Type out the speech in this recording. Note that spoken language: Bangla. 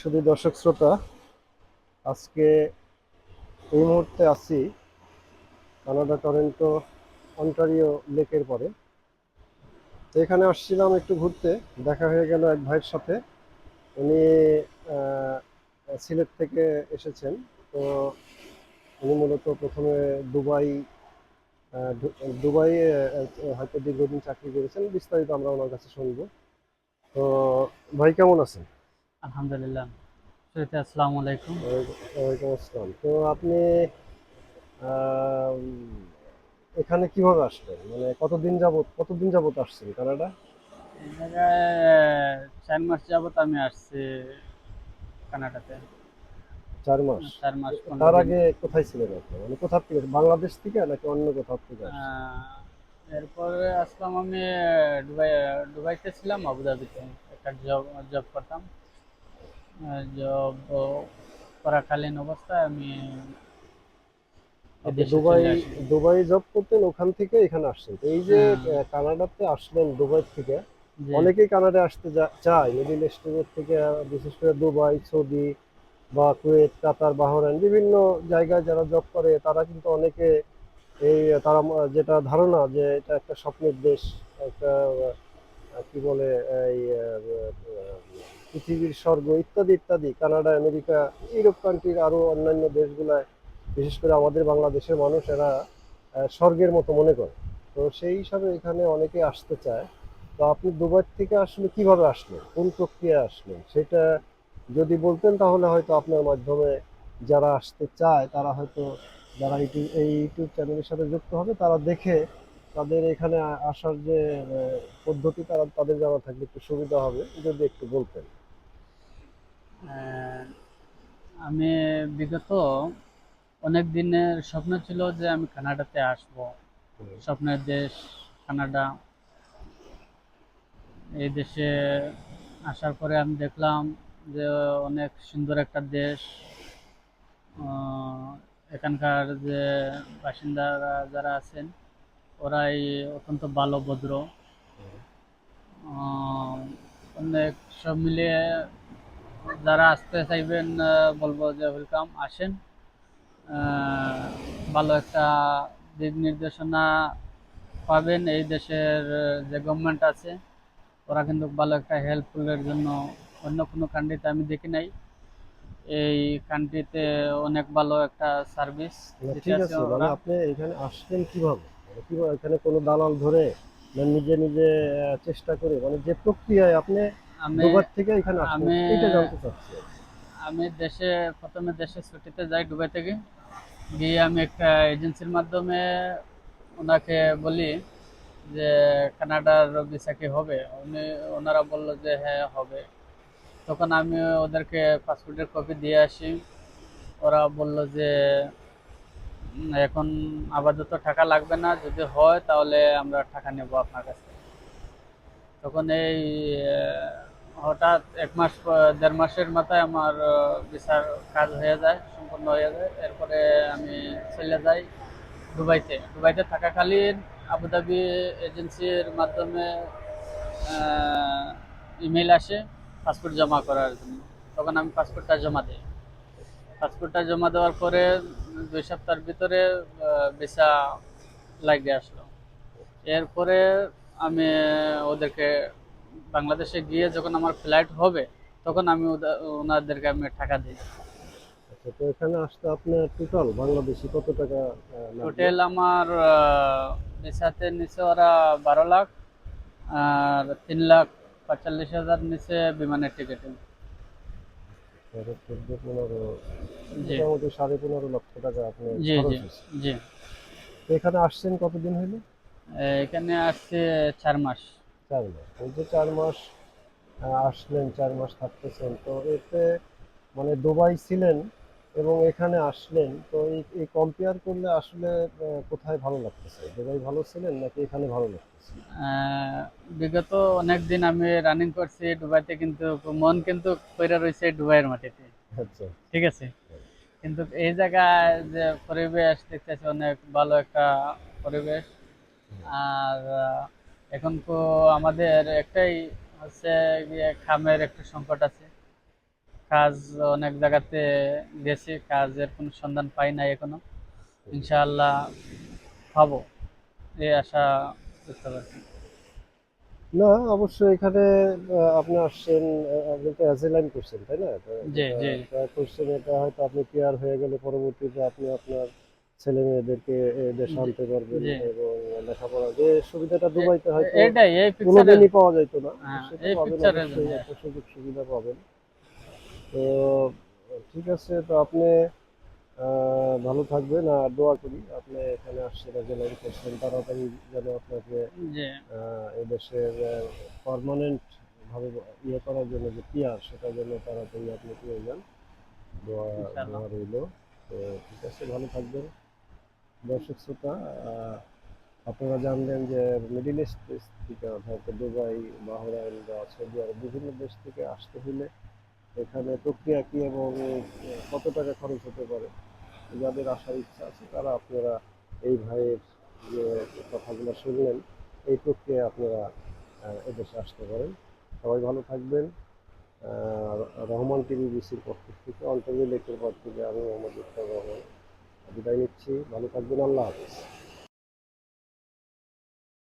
শুধু দর্শক শ্রোতা, আজকে এই মুহূর্তে আছি কানাডা, টরেন্টো, অন্টারিও লেকের পরে। এখানে আসছিলাম একটু ঘুরতে, দেখা হয়ে গেল এক ভাইয়ের সাথে। উনি সিলেট থেকে এসেছেন। তো উনি মূলত প্রথমে দুবাই দুবাইয়ে হয়তো দীর্ঘদিন চাকরি করেছেন, বিস্তারিত আমরা ওনার কাছে শুনব। তো ভাই, কেমন আছেন? আলহামদুলিল্লাহ। শুরুতে আসসালামু আলাইকুম। ওয়ালাইকুম আসসালাম। তো আপনি এখানে কীভাবে আসলেন মানে কতদিন যাবত কতদিন যাবত আসছেন কানাডা? এই জায়গায় চার মাস যাবত আমি আসছি কানাডাতে। চার মাস? চার মাস তার আগে কোথায় ছিলেন আপনি? মানে কোথা থেকে? বাংলাদেশ থেকে নাকি অন্য কোথাও থেকে? এরপরে আসলাম আমি দুবাই দুবাইতে ছিলাম আবুধাবিতে। একটা জব জব করতাম। জব করাকালীন অবস্থায় আমি দুবাই দুবাই জব করতেন ওখান থেকে এখানে আসছেন। এই যে হ্যাঁ। কানাডাতে আসলেন দুবাই থেকে অনেকেই কানাডা আসতে চায়। মিডিল ইস্টের থেকে বিশেষ করে দুবাই সৌদি বা কুয়েত কাতার বাহরাইন বিভিন্ন জায়গায় যারা জব করে তারা কিন্তু অনেকে এই তারা যেটা ধারণা যে এটা একটা স্বপ্নের দেশ একটা কি বলে এই পৃথিবীর স্বর্গ ইত্যাদি ইত্যাদি, কানাডা, আমেরিকা, ইউরোপ কান্ট্রির আরও অন্যান্য দেশগুলায়, বিশেষ করে আমাদের বাংলাদেশের মানুষ এরা স্বর্গের মতো মনে করে। তো সেই হিসাবে এখানে অনেকে আসতে চায়। তো আপনি দুবাই থেকে আসলে কীভাবে আসলেন? কোন প্রক্রিয়া আসলেন? সেটা যদি বলতেন তাহলে হয়তো আপনার মাধ্যমে যারা আসতে চায়, তারা হয়তো যারা ইউটিউব, এই ইউটিউব চ্যানেলের সাথে যুক্ত হবে, তারা দেখে তাদের এখানে আসার যে পদ্ধতি তারা, তাদের জানা থাকলে একটু সুবিধা হবে, যদি একটু বলতেন। আমি বিগত অনেক দিনের স্বপ্ন ছিল যে আমি কানাডাতে আসব। স্বপ্নের দেশ কানাডা। এই দেশে আসার পরে আমি দেখলাম যে অনেক সুন্দর একটা দেশ। এখানকার যে বাসিন্দারা যারা আছেন, ওরাই অত্যন্ত ভালো, ভদ্র। অনেক সব মিলিয়ে যারা আসতে চাইবেন বলব যে ওয়েলকাম আসেন। ভালো একটা দিক নির্দেশনা পাবেন। এই দেশের যে গভর্নমেন্ট আছে ওরা কিন্তু ভালো একটা হেল্পফুলের জন্য অন্য কোনো কান্ট্রিতে আমি দেখি নাই। এই কান্ট্রিতে অনেক ভালো একটা সার্ভিস ঠিক আছে মানে আপনি এখানে আসলেন কীভাবে? মানে কীভাবে এখানে কোনো দালাল ধরে নিজে নিজে চেষ্টা করে মানে যে প্রক্রিয়ায় আপনি দুবার থেকে এখানে আসলেন আমি- এটা জানতে চাচ্ছি। আমি দেশে প্রথমে দেশে ছুটিতে যাই দুবাই থেকে। গিয়ে আমি একটা এজেন্সির মাধ্যমে ওনাকে বলি যে কানাডার ভিসা কি হবে? উনি ওনারা বলল যে হ্যাঁ হবে। তখন আমি ওদেরকে পাসপোর্টের কপি দিয়ে আসি। ওরা বলল যে এখন আপাতত টাকা লাগবে না। যদি হয় তাহলে আমরা টাকা নেব আপনার কাছে তখন এই হঠাৎ এক মাস দেড় মাসের মাথায় আমার ভিসার কাজ হয়ে যায়, সম্পূর্ণ হয়ে যায়। এরপরে আমি চলে যাই দুবাইতে। দুবাইতে থাকাকালীন আবুধাবি এজেন্সির মাধ্যমে ইমেল আসে পাসপোর্ট জমা করার জন্য। তখন আমি পাসপোর্টটা জমা দিই। পাসপোর্টটা জমা দেওয়ার পরে দুই সপ্তাহের ভিতরে ভিসা লাগিয়ে আসলো। এরপরে আমি ওদেরকে বাংলাদেশে গিয়ে যখন আমার ফ্লাইট হবে তখন আমি ওনাদেরকে আমি টাকা দিই। আচ্ছা তো এখানে আসতে আপনার টোটাল বাংলাদেশি কত টাকা টোটাল আমার ভিসাতে নিচে ওরা বারো লাখ আর তিন লাখ পঁয়তাল্লিশ হাজার নিচে বিমানের টিকিট। তেরো, চোদ্দ, পনেরো মোটামুটি সাড়ে পনেরো লক্ষ টাকা আপনার জি জি জি। এখানে আসছেন কতদিন হইল? এখানে আসছে চার মাস। চার মাস এই যে চার মাস আসলেন চার মাস থাকতেছেন তো এতে মানে দুবাই ছিলেন এবং এখানে আসলেন তো এই কম্পেয়ার করলে আসলে কোথায় ভালো লাগতেছে? দুবাই ভালো ছিলেন নাকি এখানে ভালো লাগতেছে? বিগত অনেক দিন আমি রানিং করছি দুবাইতে কিন্তু মন কিন্তু পড়ে রয়েছে দুবাইয়ের মাটিতে। আচ্ছা। ঠিক আছে? কিন্তু এই জায়গায় যে পরিবেশ দেখতেছি অনেক ভালো একটা পরিবেশ। আর এখন তো আমাদের একটাই হচ্ছে গিয়ে খামের একটু সংকট আছে। কাজ অনেক জায়গাতে গেছি কাজের কোনো সন্ধান পাই নাই এখনও। ইনশাআল্লাহ পাবো এই আশা করতে পারছি। না অবশ্যই এখানে আপনি আসছেন আপনি তো অ্যাসিলাইন করছেন তাই না। করছেন এটা হয়তো আপনি ক্লিয়ার হয়ে গেলে পরবর্তীতে আপনি আপনার ছেলে মেয়েদেরকে দেশে আনতে পারবেন এবং লেখাপড়া যে সুবিধাটা দুবাইতে হয়তো এটাই এই পিকচারে কোনোদিনই পাওয়া যেত না। হ্যাঁ, সুযোগ সুবিধা পাবেন। তো ঠিক আছে তো আপনি ভালো থাকবেন আর দোয়া করি আপনি এখানে আসছেন অ্যাসিলাইন করছেন তাড়াতাড়ি যেন আপনাকে এই দেশের পার্মানেন্ট ভাবে ইয়ে করার জন্য যে পিয়ার সেটা জন্য তাড়াতাড়ি আপনি পেয়ে যান। দোয়া রইল। তো ঠিক আছে ভালো থাকবেন। দর্শক শ্রোতা আপনারা জানলেন যে মিডিল ইস্ট থেকে অর্থাৎ দুবাই, বাহরাইন বা সৌদি আরব বিভিন্ন দেশ থেকে আসতে হলে এখানে প্রক্রিয়া কি এবং কত টাকা খরচ হতে পারে? যাদের আসার ইচ্ছা আছে, তারা আপনারা এই ভাইয়ের যে কথাগুলো শুনলেন, এই প্রক্রিয়ায় আপনারা এদেশে আসতে পারেন। সবাই ভালো থাকবেন। রহমান টিভি বিসির পক্ষ থেকে অন্তর্বিলেকের পর থেকে আমি মোহাম্মদ রহমান। বিদায় নিচ্ছি। ভালো থাকবেন আল্লাহ হাফিজ।